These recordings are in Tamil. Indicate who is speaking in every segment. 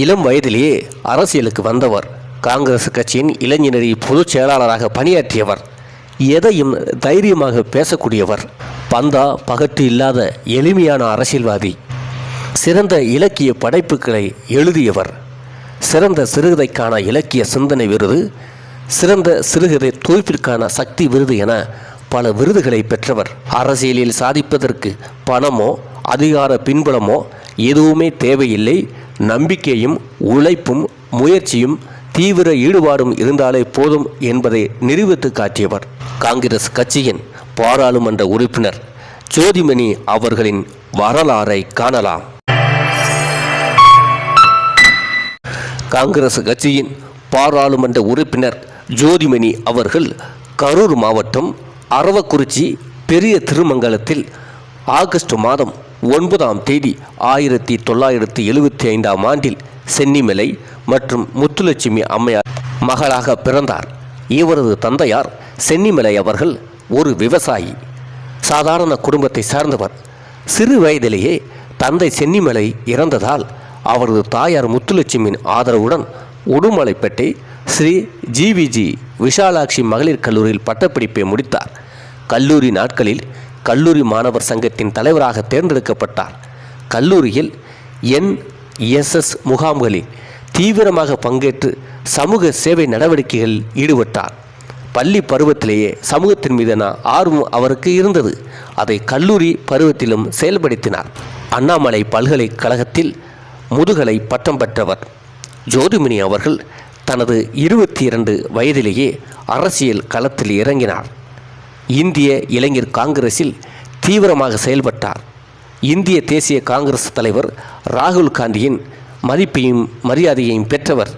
Speaker 1: இளம் வயதிலேயே அரசியலுக்கு வந்தவர். காங்கிரஸ் கட்சியின் இளைஞரணி பொதுச் செயலாளராக பணியாற்றியவர். எதையும் தைரியமாக பேசக்கூடியவர். பந்தா பகட்டு இல்லாத எளிமையான அரசியல்வாதி. சிறந்த இலக்கிய படைப்புகளை எழுதியவர். சிறந்த சிறுகதைக்கான இலக்கிய சிந்தனை விருது. சிறந்த சிறுகதை தொகுப்பிற்கான சக்தி விருது என பல விருதுகளை பெற்றவர். அரசியலில் சாதிப்பதற்கு பணமோ அதிகார பின்புலமோ எதுவுமே தேவையில்லை. நம்பிக்கையும் உழைப்பும் முயற்சியும் தீவிர ஈடுபாடும் இருந்தாலே போதும் என்பதை நிரூபித்து காட்டியவர் காங்கிரஸ் கட்சியின் பாராளுமன்ற உறுப்பினர் ஜோதிமணி அவர்களின் வரலாறை காணலாம். காங்கிரஸ் கட்சியின் பாராளுமன்ற உறுப்பினர் ஜோதிமணி அவர்கள் கரூர் மாவட்டம் அரவக்குறிச்சி பெரிய திருமங்கலத்தில் ஆகஸ்ட் மாதம் ஒன்பதாம் தேதி ஆயிரத்தி தொள்ளாயிரத்தி எழுபத்தி ஐந்தாம் ஆண்டில் சென்னிமலை மற்றும் முத்துலட்சுமி அம்மையார் மகளாக பிறந்தார். இவரது தந்தையார் சென்னிமலை அவர்கள் ஒரு விவசாயி. சாதாரண குடும்பத்தை சார்ந்தவர். சிறு வயதிலேயே தந்தை சென்னிமலை இறந்ததால் அவரது தாயார் முத்துலட்சுமியின் ஆதரவுடன் உடுமலைப்பேட்டை ஸ்ரீ ஜிவிஜி விஷாலாட்சி மகளிர் கல்லூரியில் பட்டப்படிப்பை முடித்தார். கல்லூரி நாட்களில் கல்லூரி மாணவர் சங்கத்தின் தலைவராக தேர்ந்தெடுக்கப்பட்டார். கல்லூரியில் என்எஸ்எஸ் முகாம்களில் தீவிரமாக பங்கேற்று சமூக சேவை நடவடிக்கைகளில் ஈடுபட்டார். பள்ளி பருவத்திலேயே சமூகத்தின் மீதான ஆர்வம் அவருக்கு இருந்தது. அதை கல்லூரி பருவத்திலும் செயல்படுத்தினார். அண்ணாமலை பல்கலைக்கழகத்தில் முதுகலை பட்டம் பெற்றவர். ஜோதிமணி அவர்கள் தனது இருபத்தி இரண்டு வயதிலேயே அரசியல் களத்தில் இறங்கினார். இந்திய இளைஞர் காங்கிரஸில் தீவிரமாக செயல்பட்டார். இந்திய தேசிய காங்கிரஸ் தலைவர் ராகுல் காந்தியின் மதிப்பையும் மரியாதையையும் பெற்றவர்.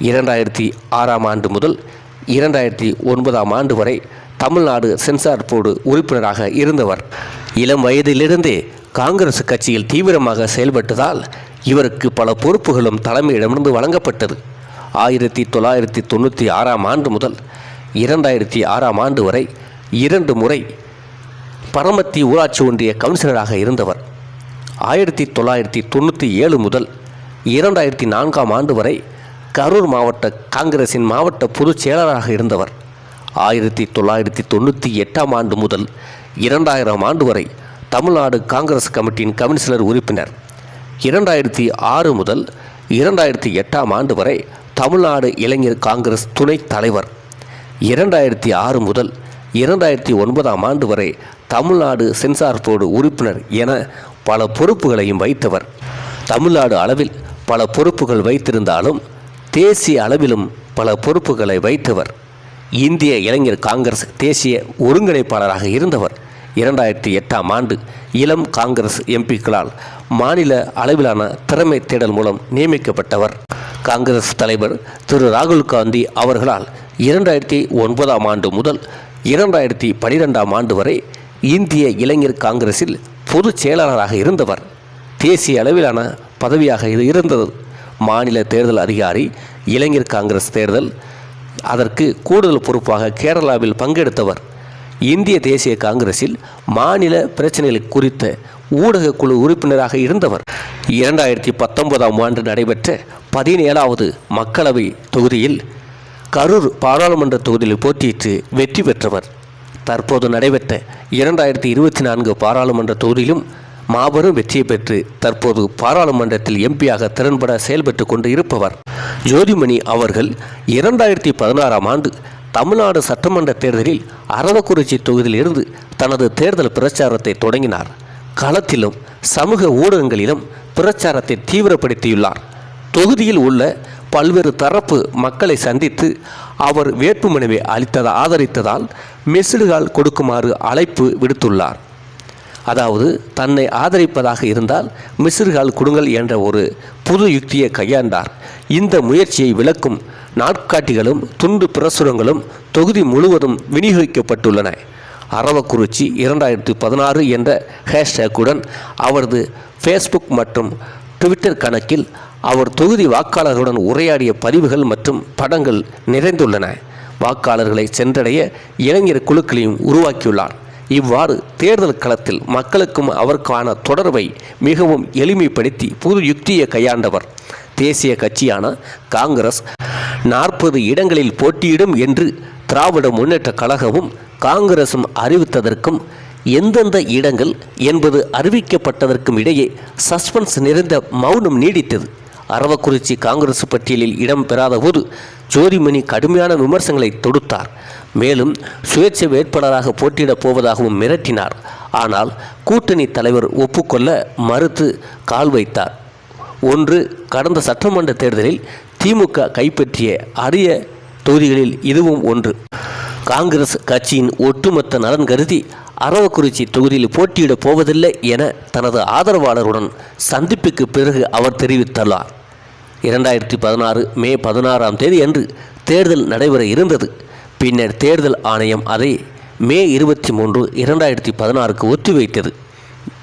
Speaker 1: இரண்டாயிரத்தி ஆறாம் ஆண்டு முதல் இரண்டாயிரத்தி ஒன்பதாம் ஆண்டு வரை தமிழ்நாடு சென்சார் போர்டு உறுப்பினராக இருந்தவர். இளம் வயதிலிருந்தே காங்கிரஸ் கட்சியில் தீவிரமாக செயல்பட்டதால் இவருக்கு பல பொறுப்புகளும் தலைமையிடமிருந்து வழங்கப்பட்டது. ஆயிரத்தி தொள்ளாயிரத்தி தொண்ணூற்றி ஆறாம் ஆண்டு முதல் இரண்டாயிரத்தி ஆறாம் ஆண்டு வரை இரண்டு முறை பரமத்தி ஊராட்சி ஒன்றிய கவுன்சிலராக இருந்தவர். ஆயிரத்தி தொள்ளாயிரத்தி தொண்ணூற்றி ஏழு முதல் இரண்டாயிரத்தி நான்காம் ஆண்டு வரை கரூர் மாவட்ட காங்கிரசின் மாவட்ட பொதுச் செயலாளராக இருந்தவர். ஆயிரத்தி தொள்ளாயிரத்தி தொண்ணூற்றி எட்டாம் ஆண்டு முதல் இரண்டாயிரம் ஆண்டு வரை தமிழ்நாடு காங்கிரஸ் கமிட்டியின் கவுன்சிலர் உறுப்பினர். இரண்டாயிரத்தி ஆறு முதல் இரண்டாயிரத்தி எட்டாம் ஆண்டு வரை தமிழ்நாடு இளைஞர் காங்கிரஸ் துணைத் தலைவர். இரண்டாயிரத்தி ஆறு முதல் இரண்டாயிரத்தி ஒன்பதாம் ஆண்டு வரை தமிழ்நாடு சென்சார் போர்டு உறுப்பினர் என பல பொறுப்புகளையும் வைத்தவர். தமிழ்நாடு அளவில் பல பொறுப்புகள் வைத்திருந்தாலும் தேசிய அளவிலும் பல பொறுப்புகளை வைத்தவர். இந்திய இளைஞர் காங்கிரஸ் தேசிய ஒருங்கிணைப்பாளராக இருந்தவர். இரண்டாயிரத்தி எட்டாம் ஆண்டு இளம் காங்கிரஸ் எம்பிக்களால் மாநில அளவிலான திறமை தேடல் மூலம் நியமிக்கப்பட்டவர். காங்கிரஸ் தலைவர் திரு ராகுல் காந்தி அவர்களால் இரண்டாயிரத்தி ஒன்பதாம் ஆண்டு முதல் இரண்டாயிரத்தி பனிரெண்டாம் ஆண்டு வரை இந்திய இளைஞர் காங்கிரஸில் பொதுச் செயலாளராக இருந்தவர். தேசிய அளவிலான பதவியாக இது இருந்தது. மாநில தேர்தல் அதிகாரி இளைஞர் காங்கிரஸ் தேர்தல் அதற்கு கூடுதல் பொறுப்பாக கேரளாவில் பங்கெடுத்தவர். இந்திய தேசிய காங்கிரஸில் மாநில பிரச்சனைகள் குறித்த ஊடக குழு உறுப்பினராக இருந்தவர். இரண்டாயிரத்தி பத்தொன்பதாம் ஆண்டு நடைபெற்ற பதினேழாவது மக்களவை தொகுதியில் கரூர் பாராளுமன்ற தொகுதியில் போட்டியிட்டு வெற்றி பெற்றவர். தற்போது நடைபெற்ற இரண்டாயிரத்தி இருபத்தி நான்கு பாராளுமன்ற தொகுதியிலும் மாபெரும் வெற்றியை பெற்று தற்போது பாராளுமன்றத்தில் எம்பியாக திறன்பட செயல்பட்டு கொண்டு இருப்பவர் ஜோதிமணி அவர்கள் இரண்டாயிரத்தி பதினாறாம் ஆண்டு தமிழ்நாடு சட்டமன்ற தேர்தலில் அரவக்குறிச்சி தொகுதியிலிருந்து தனது தேர்தல் பிரச்சாரத்தை தொடங்கினார். களத்திலும் சமூக ஊடகங்களிலும் பிரச்சாரத்தை தீவிரப்படுத்தியுள்ளார். தொகுதியில் உள்ள பல்வேறு தரப்பு மக்களை சந்தித்து அவர் வேட்புமனுவை அளித்ததை ஆதரித்ததால் மெசிடுகால் கொடுக்குமாறு அழைப்பு விடுத்துள்ளார். அதாவது தன்னை ஆதரிப்பதாக இருந்தால் மிசிறுகால் கொடுங்கள் என்ற ஒரு புது யுக்தியை கையாண்டார். இந்த முயற்சியை விளக்கும் நாட்காட்டிகளும் துண்டு பிரசுரங்களும் தொகுதி முழுவதும் விநியோகிக்கப்பட்டுள்ளன. அரவக்குறிச்சி இரண்டாயிரத்தி பதினாறு என்ற ஹேஷ்டேக்குடன் அவரது ஃபேஸ்புக் மற்றும் ட்விட்டர் கணக்கில் அவர் தொகுதி வாக்காளர்களுடன் உரையாடிய பதிவுகள் மற்றும் படங்கள் நிறைந்துள்ளன. வாக்காளர்களை சென்றடைய இளைஞர் குழுக்களையும் உருவாக்கியுள்ளார். இவ்வாறு தேர்தல் களத்தில் மக்களுக்கும் அவருக்கான தொடர்பை மிகவும் எளிமைப்படுத்தி புது யுக்தியை கையாண்டவர். தேசிய கட்சியான காங்கிரஸ் நாற்பது இடங்களில் போட்டியிடும் என்று திராவிட முன்னேற்ற கழகமும் காங்கிரசும் அறிவித்ததற்கும் எந்தெந்த இடங்கள் என்பது அறிவிக்கப்பட்டதற்கும் இடையே சஸ்பென்ஸ் நிறைந்த மௌனம் நீடித்தது. அரவக்குறிச்சி காங்கிரஸ் பட்டியலில் இடம் பெறாத போது ஜோதிமணி கடுமையான விமர்சனங்களை தொடுத்தார். மேலும் சுயேட்சை வேட்பாளராக போட்டியிடப் போவதாகவும் மிரட்டினார். ஆனால் கூட்டணி தலைவர் ஒப்புக்கொள்ள மறுத்து கால் வைத்தார். ஒன்று கடந்த சட்டமன்ற தேர்தலில் திமுக கைப்பற்றிய அரிய தொகுதிகளில் இதுவும் ஒன்று. காங்கிரஸ் கட்சியின் ஒட்டுமொத்த நலன் கருதி அரவக்குறிச்சி தொகுதியில் போட்டியிடப் போவதில்லை என தனது ஆதரவாளருடன் சந்திப்புக்கு பிறகு அவர் தெரிவித்துள்ளார். இரண்டாயிரத்தி பதினாறு மே பதினாறாம் தேதி அன்று தேர்தல் நடைபெற இருந்தது. பின்னர் தேர்தல் ஆணையம் அதை மே இருபத்தி மூன்று இரண்டாயிரத்தி பதினாறுக்கு ஒத்திவைத்தது.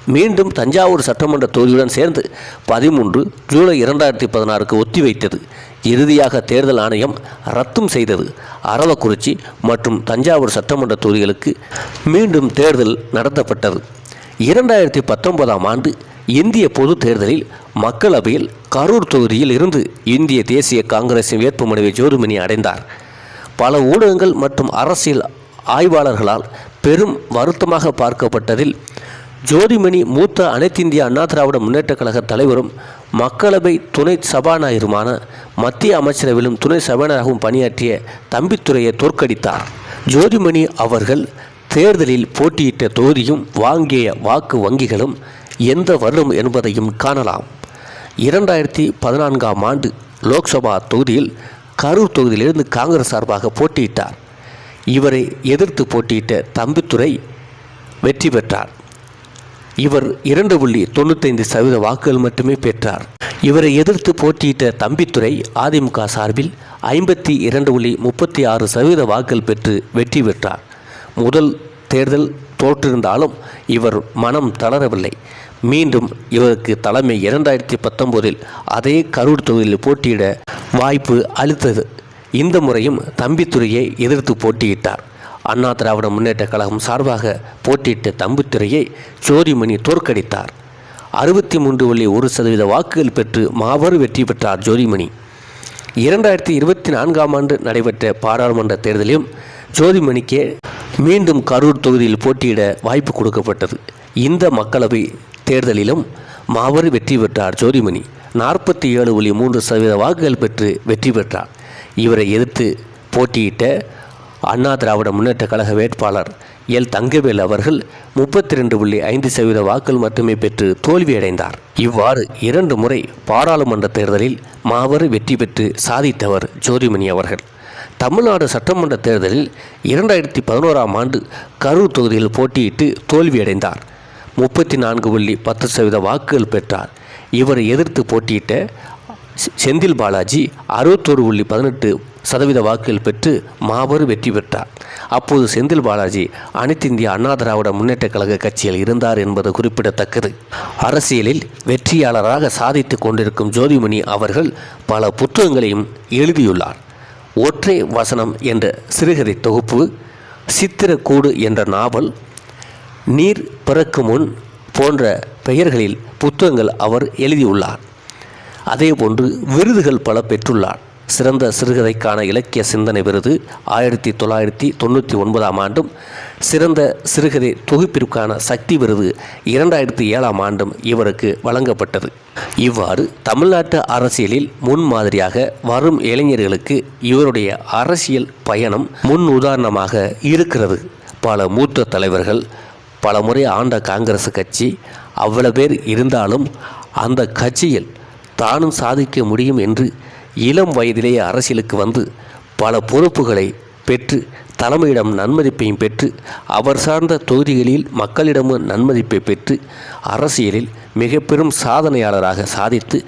Speaker 1: மீண்டும் தஞ்சாவூர் சட்டமன்ற தொகுதியுடன் சேர்ந்து பதிமூன்று ஜூலை இரண்டாயிரத்தி பதினாறுக்கு ஒத்திவைத்தது. இறுதியாக தேர்தல் ஆணையம் ரத்தும் செய்தது. அரவக்குறிச்சி மற்றும் தஞ்சாவூர் சட்டமன்ற தொகுதிகளுக்கு மீண்டும் தேர்தல் நடத்தப்பட்டது. இரண்டாயிரத்தி பத்தொன்பதாம் ஆண்டு இந்திய பொது தேர்தலில் மக்களவையில் கரூர் தொகுதியில் இருந்து இந்திய தேசிய காங்கிரசின் வேட்புமனுவை ஜோதிமணி அடைந்தார். பல ஊடகங்கள் மற்றும் அரசியல் ஆய்வாளர்களால் பெரும் வருத்தமாக பார்க்கப்பட்டதில் ஜோதிமணி மூத்த அனைத்திந்திய அண்ணா திராவிட முன்னேற்றக் கழக தலைவரும் மக்களவை துணை சபாநாயகருமான மத்திய அமைச்சரவையிலும் துணை சபாநாயகராகவும் பணியாற்றிய தம்பித்துறையை தோற்கடித்தார். ஜோதிமணி அவர்கள் தேர்தலில் போட்டியிட்ட தொகுதியும் வாங்கிய வாக்கு வங்கிகளும் எந்த வருடம் என்பதையும் காணலாம். இரண்டாயிரத்தி பதினான்காம் ஆண்டு லோக்சபா தொகுதியில் கரூர் தொகுதியிலிருந்து காங்கிரஸ் சார்பாக போட்டியிட்டார். இவரை எதிர்த்து போட்டியிட்ட தம்பித்துறை வெற்றி பெற்றார். இவர் இரண்டு புள்ளி தொண்ணூத்தைந்து சதவீத வாக்குகள் மட்டுமே பெற்றார். இவரை எதிர்த்து போட்டியிட்ட தம்பித்துறை அதிமுக சார்பில் ஐம்பத்தி இரண்டு புள்ளி முப்பத்தி ஆறு சதவீத வாக்குகள் பெற்று வெற்றி பெற்றார். முதல் தேர்தல் தோற்றிருந்தாலும் இவர் மனம் தளரவில்லை. மீண்டும் இவருக்கு தலைமை இரண்டாயிரத்தி பத்தொம்போதில் அதே கரூர் தொகுதியில் போட்டியிட வாய்ப்பு அளித்தது. இந்த முறையும் தம்பித்துறையை எதிர்த்து போட்டியிட்டார். அண்ணா திராவிட முன்னேற்ற கழகம் சார்பாக போட்டியிட்ட தம்புத்துறையை ஜோதிமணி தோற்கடித்தார். அறுபத்தி மூன்று புள்ளி ஒரு சதவீத வாக்குகள் பெற்று மாபெரும் வெற்றி பெற்றார் ஜோதிமணி. இரண்டாயிரத்தி இருபத்தி நான்காம் ஆண்டு நடைபெற்ற பாராளுமன்ற தேர்தலிலும் ஜோதிமணிக்கே மீண்டும் கரூர் தொகுதியில் போட்டியிட வாய்ப்பு கொடுக்கப்பட்டது. இந்த மக்களவை தேர்தலிலும் மாபெரும் வெற்றி பெற்றார் ஜோதிமணி. நாற்பத்தி ஏழு புள்ளி மூன்று சதவீத வாக்குகள் பெற்று வெற்றி பெற்றார். இவரை எதிர்த்து போட்டியிட்ட அண்ணா திராவிட முன்னேற்ற கழக வேட்பாளர் எல். தங்கவேல் அவர்கள் முப்பத்தி ரெண்டு புள்ளி ஐந்து சதவீத வாக்குகள் மட்டுமே பெற்று தோல்வியடைந்தார். இவ்வாறு இரண்டு முறை பாராளுமன்ற தேர்தலில் மாபெரும் வெற்றி பெற்று சாதித்தவர் ஜோதிமணி அவர்கள். தமிழ்நாடு சட்டமன்ற தேர்தலில் இரண்டாயிரத்தி பதினோராம் ஆண்டு கரூர் தொகுதியில் போட்டியிட்டு தோல்வியடைந்தார். முப்பத்தி நான்கு புள்ளி பத்து சதவீத வாக்குகள் பெற்றார். இவரை எதிர்த்து போட்டியிட்ட செந்தில் பாலாஜி அறுபத்தோரு புள்ளி பதினெட்டு சதவீத வாக்குகள் பெற்று மாபெரும் வெற்றி பெற்றார். அப்போது செந்தில் பாலாஜி அனைத்து இந்திய அண்ணா திராவிட முன்னேற்றக் கழக கட்சியில் இருந்தார் என்பது குறிப்பிடத்தக்கது. அரசியலில் வெற்றியாளராக சாதித்து கொண்டிருக்கும் ஜோதிமணி அவர்கள் பல புத்தகங்களையும் எழுதியுள்ளார். ஒற்றை வசனம் என்ற சிறுகதை தொகுப்பு சித்திரக்கூடு என்ற நாவல் நீர் பிறக்கும் முன் போன்ற பெயர்களில் புத்தகங்கள் அவர் எழுதியுள்ளார். அதேபோன்று விருதுகள் பல பெற்றுள்ளார். சிறந்த சிறுகதைக்கான இலக்கிய சிந்தனை விருது ஆயிரத்தி தொள்ளாயிரத்தி தொண்ணூற்றி ஒன்பதாம் ஆண்டும். சிறந்த சிறுகதை தொகுப்பிற்கான சக்தி விருது இரண்டாயிரத்தி ஏழாம் ஆண்டும் இவருக்கு வழங்கப்பட்டது. இவ்வாறு தமிழ்நாட்டு அரசியலில் முன்மாதிரியாக வரும் இளைஞர்களுக்கு இவருடைய அரசியல் பயணம் முன் உதாரணமாக இருக்கிறது. பல மூத்த தலைவர்கள் பல முறை ஆண்ட காங்கிரஸ் கட்சி அவ்வளவு பேர் இருந்தாலும் அந்த கட்சியில் தானும் சாதிக்க முடியும் என்று இளம் வயதிலேயே அரசியலுக்கு வந்து பல பொறுப்புகளை பெற்று தலைமையிடம் நன்மதிப்பையும் பெற்று அவர் சார்ந்த தொகுதிகளில் மக்களிடமும் நன்மதிப்பை பெற்று அரசியலில் மிக பெரும் சாதனையாளராக சாதித்து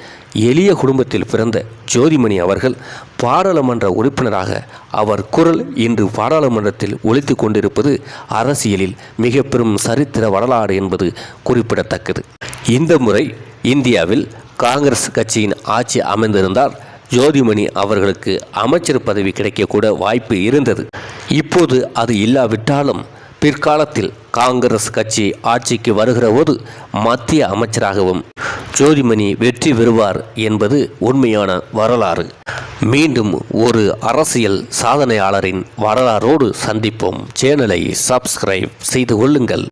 Speaker 1: எளிய குடும்பத்தில் பிறந்த ஜோதிமணி அவர்கள் பாராளுமன்ற உறுப்பினராக அவர் குரல் இன்று பாராளுமன்றத்தில் ஒழித்து கொண்டிருப்பது அரசியலில் மிக பெரும் சரித்திர வரலாறு என்பது குறிப்பிடத்தக்கது. இந்த முறை இந்தியாவில் காங்கிரஸ் கட்சியின் ஆட்சி அமைந்திருந்தால் ஜோதிமணி அவர்களுக்கு அமைச்சர் பதவி கிடைக்கக்கூட வாய்ப்பு இருந்தது. இப்போது அது இல்லாவிட்டாலும் பிற்காலத்தில் காங்கிரஸ் கட்சி ஆட்சிக்கு வருகிற போது மத்திய அமைச்சராகவும் ஜோதிமணி வெற்றி பெறுவார் என்பது உண்மையான வரலாறு. மீண்டும் ஒரு அரசியல் சாதனையாளரின் வரலாறோடு சந்திப்போம். சேனலை சப்ஸ்கிரைப் செய்து கொள்ளுங்கள்.